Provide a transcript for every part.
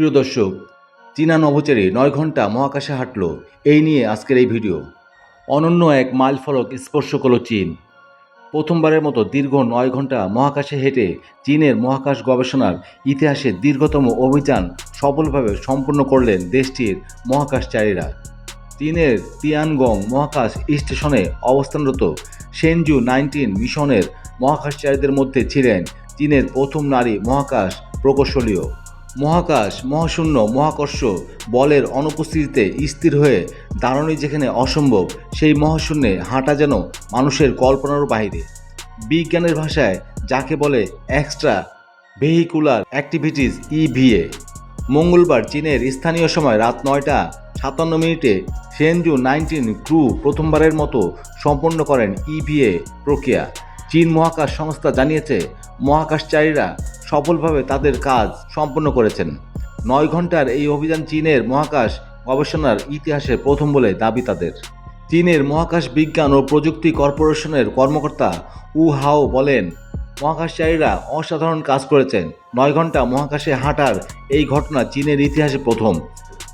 প্রিয় দর্শক, চীনা নভোচারী নয় ঘণ্টা মহাকাশে হাঁটল। এই নিয়ে আজকের এই ভিডিও। অনন্য এক মাইল ফলক স্পর্শ করল চীন। প্রথমবারের মতো দীর্ঘ নয় ঘণ্টা মহাকাশে হেঁটে চীনের মহাকাশ গবেষণার ইতিহাসে দীর্ঘতম অভিযান সফলভাবে সম্পূর্ণ করলেন দেশটির মহাকাশচারীরা। চীনের তিয়ানগং মহাকাশ স্টেশনে অবস্থানরত সেনজু নাইনটিন মিশনের মহাকাশচারীদের মধ্যে ছিলেন চীনের প্রথম নারী মহাকাশ প্রকৌশলীও। মহাকাশ, মহাশূন্য, মহাকর্ষ বলের অনুপস্থিতিতে স্থির হয়ে দাঁড়ানোই যেখানে অসম্ভব, সেই মহাশূন্যে হাঁটা যেন মানুষের কল্পনার বাইরে বিজ্ঞানের ভাষায় যাকে বলে এক্সট্রা ভেহিকুলার অ্যাক্টিভিটিস ইভিএ মঙ্গলবার চীনের স্থানীয় সময় রাত নয়টা সাতান্ন মিনিটে সেনজু নাইনটিন ক্রু প্রথমবারের মতো সম্পন্ন করেন ইভিএ প্রক্রিয়া। চীন মহাকাশ সংস্থা জানিয়েছে, মহাকাশচারীরা সফলভাবে তাদের কাজ সম্পন্ন করেছেন। নয় ঘণ্টার এই অভিযান চীনের মহাকাশ গবেষণার ইতিহাসে প্রথম বলে দাবি তাদের। চীনের মহাকাশ বিজ্ঞান ও প্রযুক্তি কর্পোরেশনের কর্মকর্তা উ হাও বলেন, মহাকাশচারীরা অসাধারণ কাজ করেছেন। নয় ঘণ্টা মহাকাশে হাঁটার এই ঘটনা চীনের ইতিহাসে প্রথম।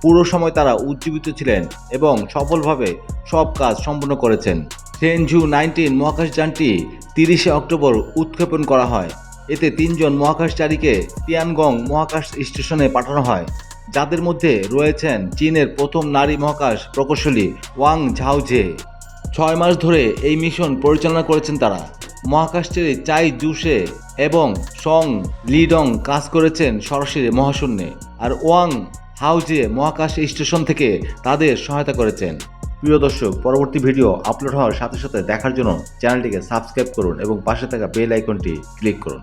পুরো সময় তারা উজ্জীবিত ছিলেন এবং সফলভাবে সব কাজ সম্পন্ন করেছেন। সেনঝু নাইনটিন মহাকাশযানটি তিরিশে অক্টোবর উৎক্ষেপণ করা হয়। এতে তিনজন মহাকাশচারীকে তিয়ানগং মহাকাশ স্টেশনে পাঠানো হয়। যাদের মধ্যে রয়েছেন চীনের প্রথম নারী মহাকাশ প্রকৌশলী ওয়াং ঝাওঝে। ছয় মাস ধরে এই মিশন পরিচালনা করেছেন তারা। মহাকাশচারী চাই জুসে এবং সং লিডং কাজ করেছেন সরাসরি মহাশূন্যে। আর ওয়াং হাউজে মহাকাশ স্টেশন থেকে তাদের সহায়তা করেছেন। প্রিয় দর্শক, পরবর্তী ভিডিও আপলোড হওয়ার সাথে সাথে দেখার জন্য চ্যানেলটিকে সাবস্ক্রাইব করুন এবং পাশে থাকা বেল আইকনটি ক্লিক করুন।